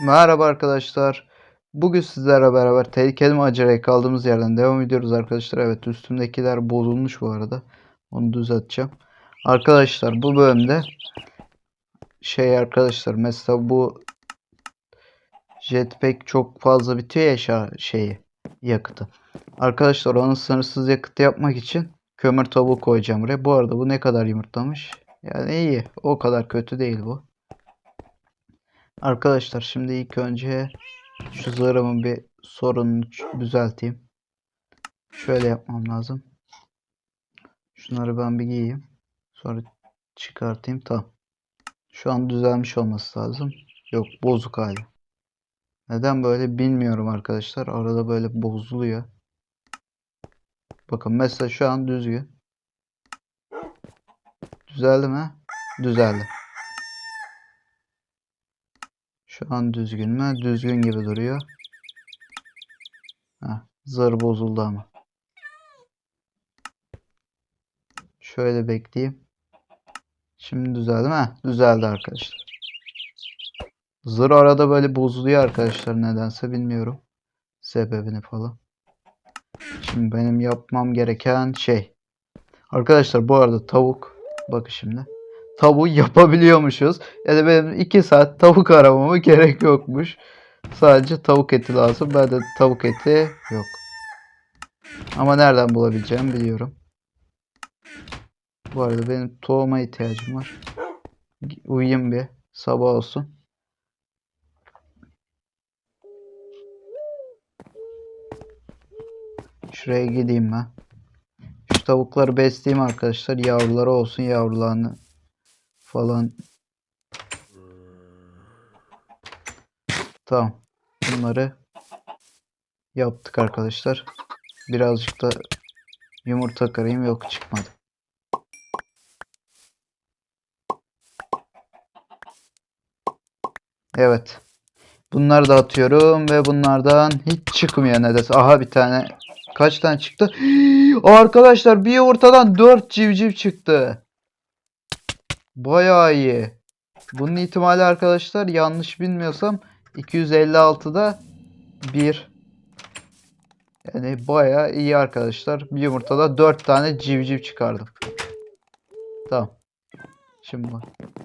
Merhaba arkadaşlar. Bugün sizlerle beraber tehlikeli maceraya kaldığımız yerden devam ediyoruz arkadaşlar. Evet üstümdekiler bozulmuş bu arada. Onu düzelteceğim. Arkadaşlar bu bölümde şey arkadaşlar mesela bu jetpack çok fazla bitiyor ya şeyi yakıtı. Arkadaşlar onun sınırsız yakıtı yapmak için kömür tavuğu koyacağım buraya. Bu arada bu ne kadar yumurtlamış? Yani iyi. O kadar kötü değil bu. Arkadaşlar şimdi ilk önce şu zırhımın bir sorununu düzelteyim. Şöyle yapmam lazım. Şunları ben bir giyeyim. Sonra çıkartayım. Tamam. Şu an düzelmiş olması lazım. Yok bozuk hali. Neden böyle bilmiyorum arkadaşlar. Arada böyle bozuluyor. Bakın mesela şu an düzgün. Düzeldi mi? Düzeldi. Şu an düzgün mü? Düzgün gibi duruyor. Heh, zar bozuldu ama. Şöyle bekleyeyim. Şimdi düzeldi mi? Düzeldi arkadaşlar. Zır arada böyle bozuluyor arkadaşlar nedense bilmiyorum. Sebebini falan. Şimdi benim yapmam gereken şey. Arkadaşlar bu arada tavuk. Bakın şimdi. Tavuğu yapabiliyormuşuz. Yani benim 2 saat tavuk aramama gerek yokmuş. Sadece tavuk eti lazım. Ben de tavuk eti yok. Ama nereden bulabileceğimi biliyorum. Bu arada benim tohuma ihtiyacım var. Uyuyayım bir. Sabah olsun. Şuraya gideyim ben. Şu tavukları besleyeyim arkadaşlar. Yavruları olsun. Yavrularını falan. Tamam. Bunları yaptık arkadaşlar. Birazcık da yumurta kırayım. Yok çıkmadı. Evet. Bunları da atıyorum ve bunlardan hiç çıkmıyor nedense. Aha bir tane. Kaç tane çıktı? Arkadaşlar bir yumurtadan 4 civciv çıktı. Bayağı iyi. Bunun ihtimali arkadaşlar yanlış bilmiyorsam 256'da 1. Yani bayağı iyi arkadaşlar. Bir yumurtada 4 tane civciv çıkardım. Tamam. Şimdi.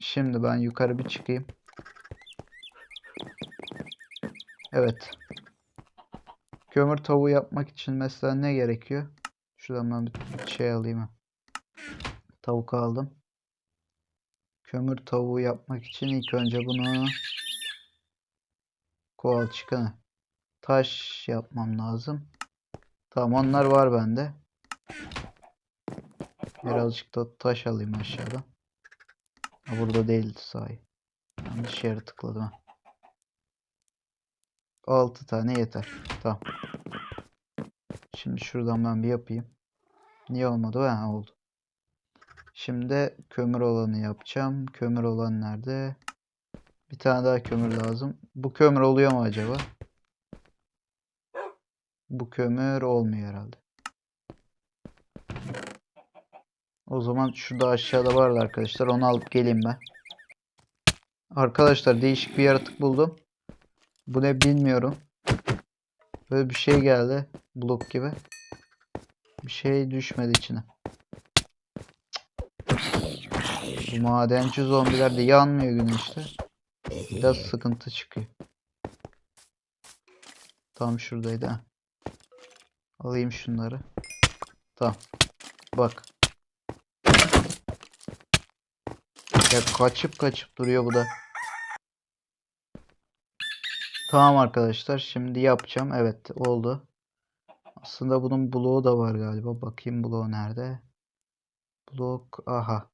Şimdi ben yukarı bir çıkayım. Evet. Kömür tavuğu yapmak için mesela ne gerekiyor? Şuradan ben bir şey alayım. Tavuk aldım. Kömür tavuğu yapmak için ilk önce bunu koal çıkanı taş yapmam lazım. Tamam onlar var bende. Birazcık da taş alayım aşağıdan. Ha, burada değildi sahi. Yanlış yere tıkladım. ha. 6 tane yeter. Tamam. Şimdi şuradan ben bir yapayım. Niye olmadı? Ha oldu. Şimdi kömür olanı yapacağım. Kömür olan nerede? Bir tane daha kömür lazım. Bu kömür oluyor mu acaba? Bu kömür olmuyor herhalde. O zaman şurada aşağıda vardı arkadaşlar. Onu alıp geleyim ben. Arkadaşlar değişik bir yaratık buldum. Bu ne bilmiyorum. Böyle bir şey geldi. Blok gibi. Bir şey düşmedi içine. Bu madenci zombiler de yanmıyor güneşte. Biraz sıkıntı çıkıyor. Tam şuradaydı ha. Alayım şunları. Tamam. Bak. Ya kaçıp kaçıp duruyor bu da. Tamam arkadaşlar şimdi yapacağım. Evet oldu. Aslında bunun bloğu da var galiba. Bakayım bloğu nerede? Blok aha.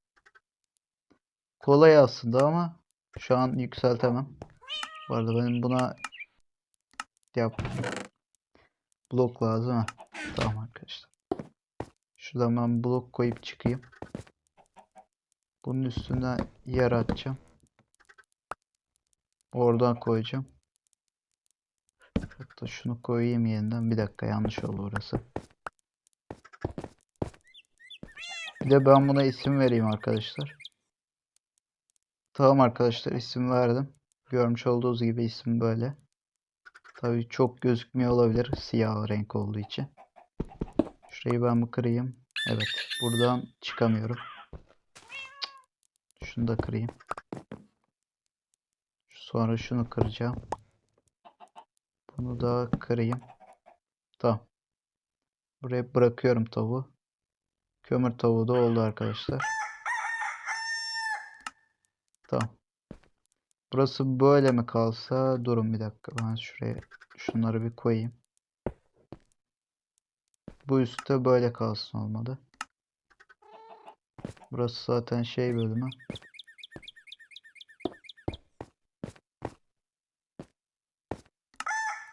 Kolay aslında ama şu an yükseltemem. Bu arada benim buna yap blok lazım ha. Tamam arkadaşlar. Şuradan ben blok koyup çıkayım. Bunun üstüne yer atacağım. Oradan koyacağım. Hatta şunu koyayım yeniden. Bir dakika yanlış oldu orası. Bir de ben buna isim vereyim arkadaşlar. Tamam arkadaşlar isim verdim. Görmüş olduğunuz gibi isim böyle. Tabii çok gözükmüyor olabilir siyah renk olduğu için. Şurayı ben mi kırayım? Evet. Buradan çıkamıyorum. Şunu da kırayım. Sonra şunu kıracağım. Bunu da kırayım. Tamam. Buraya bırakıyorum tavuğu. Kömür tavuğu da oldu arkadaşlar. Tamam. Burası böyle mi kalsa? Durun bir dakika. Ben şuraya şunları bir koyayım. Bu üstte böyle kalsın olmadı. Burası zaten şey bölümü.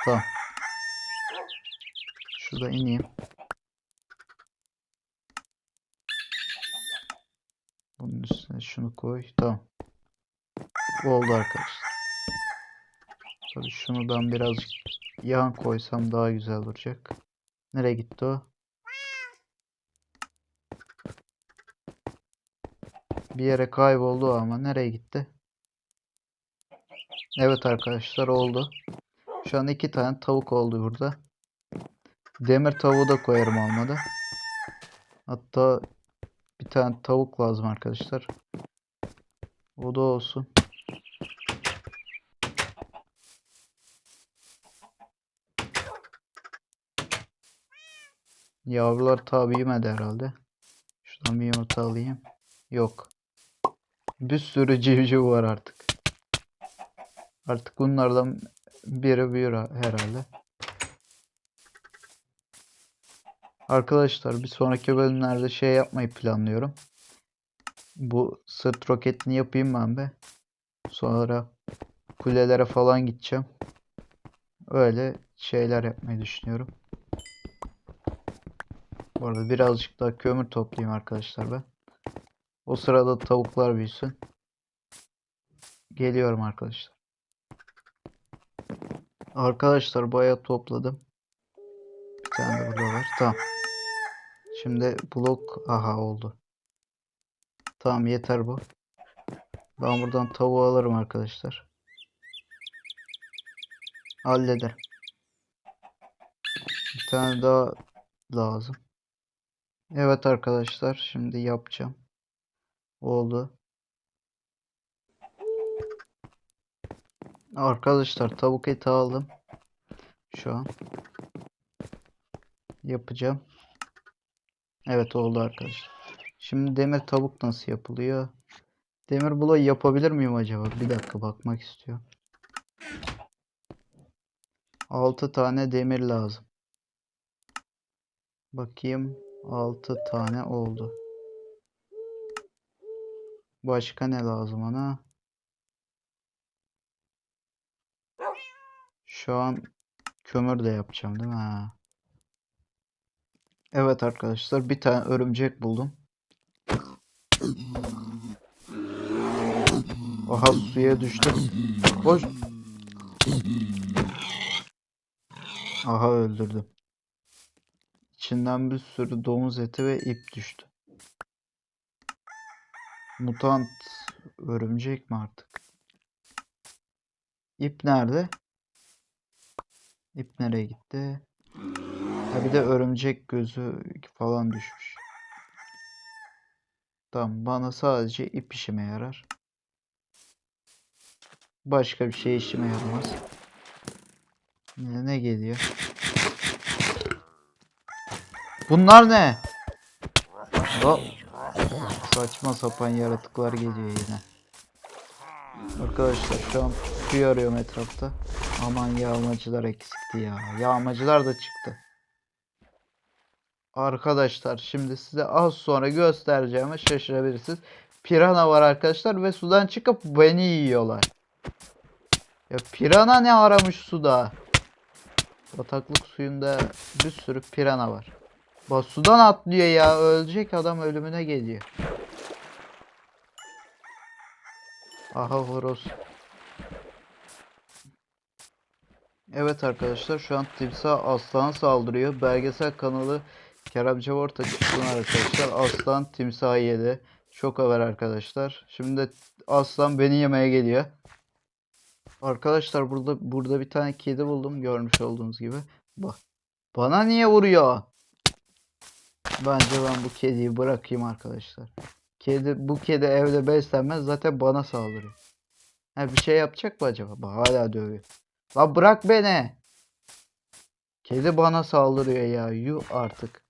Tamam. Şurada ineyim. Bunun üstüne şunu koy. Tamam. Oldu arkadaşlar. Tabii şunu ben birazcık yan koysam daha güzel duracak. Nereye gitti o? Bir yere kayboldu ama nereye gitti? Evet arkadaşlar oldu. Şu an iki tane tavuk oldu burada. Demir tavuğu da koyarım olmadı. Hatta bir tane tavuk lazım arkadaşlar. O da olsun. Yavrular tabi yemedi herhalde. Şuradan bir yumurta alayım. Yok. Bir sürü civciv var artık. Artık bunlardan biri büyür herhalde. Arkadaşlar bir sonraki bölümlerde şey yapmayı planlıyorum. Bu sırt roketini yapayım ben be. Sonra kulelere falan gideceğim. Öyle şeyler yapmayı düşünüyorum. Bu arada birazcık daha kömür toplayayım arkadaşlar ben. O sırada tavuklar büyüsün. Geliyorum arkadaşlar. Arkadaşlar bayağı topladım. Bir tane de burada var. Tamam. Şimdi blok aha oldu. Tamam yeter bu. Ben buradan tavuğu alırım arkadaşlar. Hallederim. Bir tane daha lazım. Evet arkadaşlar şimdi yapacağım. Oldu. Arkadaşlar tavuk eti aldım. Şu an. Yapacağım. Evet oldu arkadaşlar. Şimdi demir tavuk nasıl yapılıyor? Demir bloğu yapabilir miyim acaba? Bir dakika bakmak istiyorum. 6 tane demir lazım. Bakayım. 6 tane oldu. Başka ne lazım ona? Şu an kömür de yapacağım değil mi? Ha. Evet arkadaşlar bir tane örümcek buldum. Aha suya düştü. Boş. Aha öldürdüm. İçinden bir sürü domuz eti ve ip düştü. Mutant örümcek mi artık? İp nerede? İp nereye gitti? Ha bir de örümcek gözü falan düşmüş. Tamam bana sadece ip işime yarar. Başka bir şey işime yaramaz. Yine ne geliyor? Bunlar ne? Hop. Saçma sapan yaratıklar geliyor yine. Arkadaşlar şu an suyu arıyorum etrafta. Aman yağmacılar eksikti ya. Yağmacılar da çıktı. Arkadaşlar şimdi size az sonra göstereceğime şaşırabilirsiniz. Pirana var arkadaşlar ve sudan çıkıp beni yiyorlar. Ya pirana ne aramış suda? Bataklık suyunda bir sürü pirana var. Bak sudan atlıyor ya. Ölecek adam ölümüne geliyor. Aha horoz. Evet arkadaşlar şu an timsah aslana saldırıyor. Belgesel kanalı Kerem Cevorta çıksın arkadaşlar. Aslan timsahı yedi. Çok haber arkadaşlar. Şimdi aslan beni yemeye geliyor. Arkadaşlar burada burada bir tane kedi buldum görmüş olduğunuz gibi. Bak. Bana niye vuruyor? Bence ben bu kediyi bırakayım arkadaşlar. Kedi bu kedi evde beslenmez zaten bana saldırıyor. Ha bir şey yapacak mı acaba? Bak hala dövüyor. Lan bırak beni. Kedi bana saldırıyor ya. Yuh artık.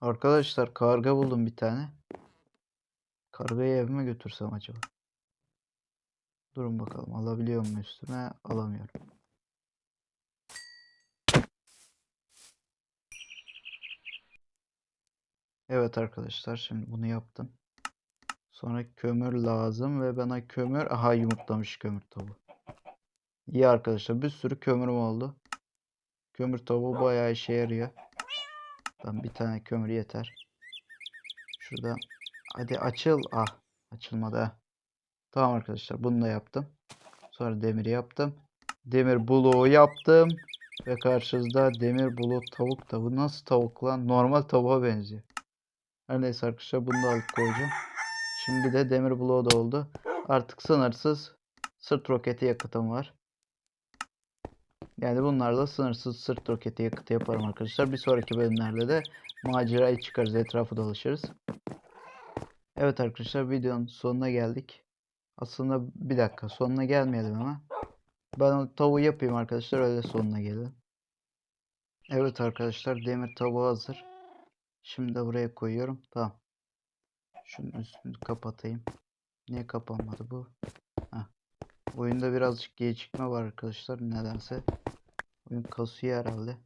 Arkadaşlar karga buldum bir tane. Kargayı evime götürsem acaba? Durun bakalım alabiliyor muyum üstüme? Alamıyorum. Evet arkadaşlar şimdi bunu yaptım. Sonra kömür lazım ve bana kömür aha yumurtlamış kömür tavuğu. İyi arkadaşlar bir sürü kömürüm oldu. Kömür tavuğu bayağı işe yarıyor. Ben bir tane kömür yeter. Şurada hadi açıl. Ah açılmadı. Tamam arkadaşlar bunu da yaptım. Sonra demiri yaptım. Demir bloğu yaptım. Ve karşınızda demir bulut tavuk. Bu nasıl tavuk lan? Normal tavuğa benziyor. Her neyse arkadaşlar bunu da alıp koyacağım. Şimdi de demir bloğu da oldu. Artık sınırsız sırt roketi yakıtım var. Yani bunlarla sınırsız sırt roketi yakıtı yaparım arkadaşlar. Bir sonraki bölümlerde de maceraya çıkarız. Etrafı dolaşırız. Evet arkadaşlar videonun sonuna geldik. Aslında bir dakika sonuna gelmeyelim ama. Ben o tavuğu yapayım arkadaşlar öyle sonuna gelelim. Evet arkadaşlar demir tavuğu hazır. Şimdi de buraya koyuyorum. Tamam. Şunun üstünü kapatayım. Niye kapanmadı bu? Heh. Oyunda birazcık gecikme var arkadaşlar. Nedense. Oyun kasıyor herhalde.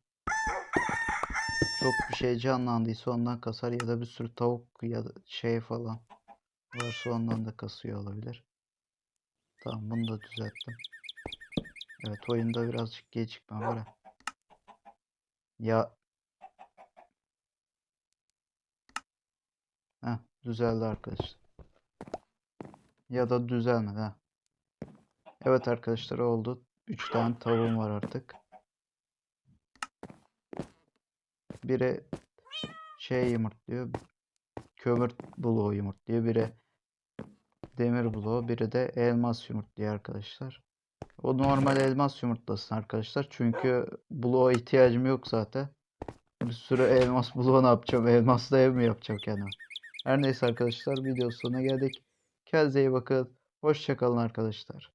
Çok bir şey canlandıysa ondan kasar ya da bir sürü tavuk ya da şey falan varsa ondan da kasıyor olabilir. Tamam bunu da düzelttim. Evet oyunda birazcık gecikme var. Ya Heh, düzeldi arkadaşlar. Ya da düzelmedi ha. Evet arkadaşlar oldu. 3 tane tavuğum var artık. Biri şey yumurtluyor. Kömür bloğu yumurtluyor. Biri demir bloğu. Biri de elmas yumurtluyor arkadaşlar. O normal elmas yumurtlasın arkadaşlar. Çünkü bloğa ihtiyacım yok zaten. Bir sürü elmas bloğu ne yapacağım? Elmasla ev mi yapacağım kendime? Her neyse arkadaşlar video sonuna geldik. Kendinize iyi bakın. Hoşçakalın arkadaşlar.